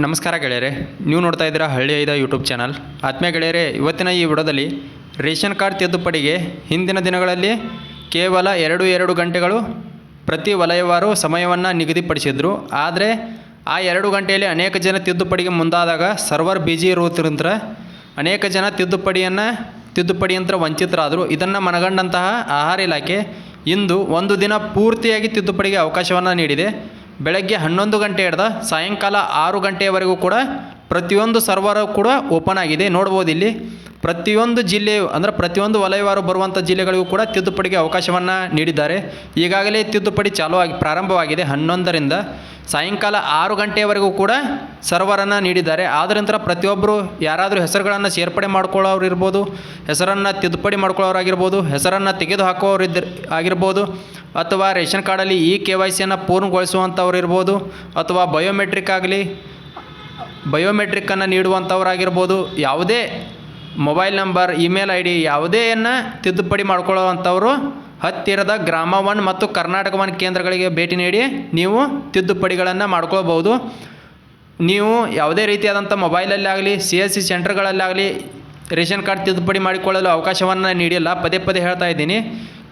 ನಮಸ್ಕಾರ ಗೆಳೆಯರೆ, ನೀವು ನೋಡ್ತಾ ಇದ್ದೀರಾ ಹಳ್ಳಿ ಐದ ಯೂಟ್ಯೂಬ್ ಚಾನಲ್ ಆತ್ಮೀಯ ಗೆಳೆಯರೆ, ಇವತ್ತಿನ ಈ ವಿಡಿಯೋದಲ್ಲಿ ರೇಷನ್ ಕಾರ್ಡ್ ತಿದ್ದುಪಡಿಗೆ ಹಿಂದಿನ ದಿನಗಳಲ್ಲಿ ಕೇವಲ ಎರಡು ಎರಡು ಗಂಟೆಗಳು ಪ್ರತಿ ವಲಯವಾರು ಸಮಯವನ್ನು ನಿಗದಿಪಡಿಸಿದ್ರು. ಆದರೆ ಆ ಎರಡು ಗಂಟೆಯಲ್ಲಿ ಅನೇಕ ಜನ ತಿದ್ದುಪಡಿಗೆ ಮುಂದಾದಾಗ ಸರ್ವರ್ ಬಿಜಿ ಇರುವುದರಿಂದ ಅನೇಕ ಜನ ತಿದ್ದುಪಡಿಯನ್ನು, ತಿದ್ದುಪಡಿ ಅಂತ ವಂಚಿತರಾದರು. ಇದನ್ನು ಮನಗಂಡಂತಹ ಆಹಾರ ಇಲಾಖೆ ಇಂದು ಒಂದು ದಿನ ಪೂರ್ತಿಯಾಗಿ ತಿದ್ದುಪಡಿಗೆ ಅವಕಾಶವನ್ನು ನೀಡಿದೆ. ಬೆಳಗ್ಗೆ ಹನ್ನೊಂದು ಗಂಟೆ ಹಿಡ್ದ ಸಾಯಂಕಾಲ ಆರು ಗಂಟೆಯವರೆಗೂ ಕೂಡ ಪ್ರತಿಯೊಂದು ಸರ್ವರ್ ಕೂಡ ಓಪನ್ ಆಗಿದೆ. ನೋಡ್ಬೋದು ಇಲ್ಲಿ ಪ್ರತಿಯೊಂದು ಜಿಲ್ಲೆ, ಅಂದರೆ ಪ್ರತಿಯೊಂದು ವಲಯವಾರು ಬರುವಂಥ ಜಿಲ್ಲೆಗಳಿಗೂ ಕೂಡ ತಿದ್ದುಪಡಿಗೆ ಅವಕಾಶವನ್ನು ನೀಡಿದ್ದಾರೆ. ಈಗಾಗಲೇ ತಿದ್ದುಪಡಿ ಚಾಲೂ ಆಗಿ, ಪ್ರಾರಂಭವಾಗಿದೆ ಹನ್ನೊಂದರಿಂದ. ಸಾಯಂಕಾಲ ಆರು ಗಂಟೆಯವರೆಗೂ ಕೂಡ ಸರ್ವರನ್ನು ನೀಡಿದ್ದಾರೆ. ಆದ್ರಿಂದ ಪ್ರತಿಯೊಬ್ಬರು ಯಾರಾದರೂ ಹೆಸರುಗಳನ್ನು ಸೇರ್ಪಡೆ ಮಾಡ್ಕೊಳ್ಳೋರು ಇರ್ಬೋದು, ಹೆಸರನ್ನು ತಿದ್ದುಪಡಿ ಮಾಡ್ಕೊಳ್ಳೋರಾಗಿರ್ಬೋದು, ಹೆಸರನ್ನು ತೆಗೆದು ಹಾಕುವವರು ಇದ್ದ ಆಗಿರ್ಬೋದು ಅಥವಾ ರೇಷನ್ ಕಾರ್ಡಲ್ಲಿ ಈ ಕೆ ವೈ ಸಿಯನ್ನು ಪೂರ್ಣಗೊಳಿಸುವಂಥವ್ರು ಇರ್ಬೋದು ಅಥವಾ ಬಯೋಮೆಟ್ರಿಕ್ ಆಗಲಿ, ಬಯೋಮೆಟ್ರಿಕ್ಕನ್ನು ನೀಡುವಂಥವ್ರಾಗಿರ್ಬೋದು, ಯಾವುದೇ mobile number, email I D ಯಾವುದೇಯನ್ನು ತಿದ್ದುಪಡಿ ಮಾಡ್ಕೊಳ್ಳೋವಂಥವ್ರು ಹತ್ತಿರದ ಗ್ರಾಮ ಒನ್ ಮತ್ತು ಕರ್ನಾಟಕ ಒನ್ ಕೇಂದ್ರಗಳಿಗೆ ಭೇಟಿ ನೀಡಿ ನೀವು ತಿದ್ದುಪಡಿಗಳನ್ನು ಮಾಡ್ಕೊಳ್ಬೋದು. ನೀವು ಯಾವುದೇ ರೀತಿಯಾದಂಥ ಮೊಬೈಲಲ್ಲಿ ಆಗಲಿ, ಸಿ ಎಸ್ ಸಿ ಸೆಂಟರ್ಗಳಲ್ಲಾಗಲಿ ರೇಷನ್ ಕಾರ್ಡ್ ತಿದ್ದುಪಡಿ ಮಾಡಿಕೊಳ್ಳಲು ಅವಕಾಶವನ್ನು ನೀಡಿಲ್ಲ. ಪದೇ ಪದೇ ಹೇಳ್ತಾ ಇದ್ದೀನಿ.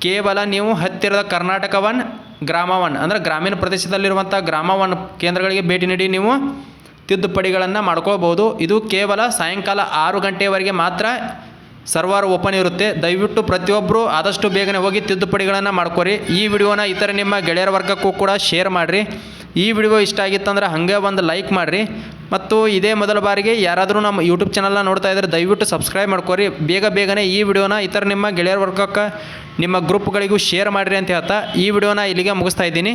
ಕೇವಲ ನೀವು ಹತ್ತಿರದ ಕರ್ನಾಟಕ ಒನ್ ಗ್ರಾಮ ಒನ್ ಅಂದರೆ ಗ್ರಾಮೀಣ ಪ್ರದೇಶದಲ್ಲಿರುವಂಥ ಗ್ರಾಮ ಒನ್ ಕೇಂದ್ರಗಳಿಗೆ ಭೇಟಿ ನೀಡಿ ನೀವು ತಿದ್ದುಪಡಿಗಳನ್ನು ಮಾಡ್ಕೋಬೋದು ಇದು ಕೇವಲ ಸಾಯಂಕಾಲ ಆರು ಗಂಟೆಯವರೆಗೆ ಮಾತ್ರ ಸರ್ವರ್ ಓಪನ್ ಇರುತ್ತೆ. ದಯವಿಟ್ಟು ಪ್ರತಿಯೊಬ್ಬರು ಆದಷ್ಟು ಬೇಗನೆ ಹೋಗಿ ತಿದ್ದುಪಡಿಗಳನ್ನು ಮಾಡ್ಕೊರಿ. ಈ ವಿಡಿಯೋನ ಇತರ ನಿಮ್ಮ ಗೆಳೆಯರ ವರ್ಗಕ್ಕೂ ಕೂಡ ಶೇರ್ ಮಾಡಿರಿ. ಈ ವಿಡಿಯೋ ಇಷ್ಟ ಆಗಿತ್ತಂದ್ರೆ ಹಾಗೆ ಒಂದು ಲೈಕ್ ಮಾಡಿರಿ. ಮತ್ತು ಇದೇ ಮೊದಲ ಬಾರಿಗೆ ಯಾರಾದರೂ ನಮ್ಮ ಯೂಟ್ಯೂಬ್ ಚಾನಲ್ನ ನೋಡ್ತಾ ಇದ್ದರೆ ದಯವಿಟ್ಟು ಸಬ್ಸ್ಕ್ರೈಬ್ ಮಾಡ್ಕೊರಿ. ಬೇಗ ಬೇಗನೆ ಈ ವಿಡಿಯೋನ ಇತರ ನಿಮ್ಮ ಗೆಳೆಯರ ವರ್ಗಕ್ಕೆ, ನಿಮ್ಮ ಗ್ರೂಪ್ಗಳಿಗೂ ಶೇರ್ ಮಾಡಿರಿ ಅಂತ ಹೇಳ್ತಾ ಈ ವಿಡಿಯೋನ ಇಲ್ಲಿಗೆ ಮುಗಿಸ್ತಾ ಇದ್ದೀನಿ.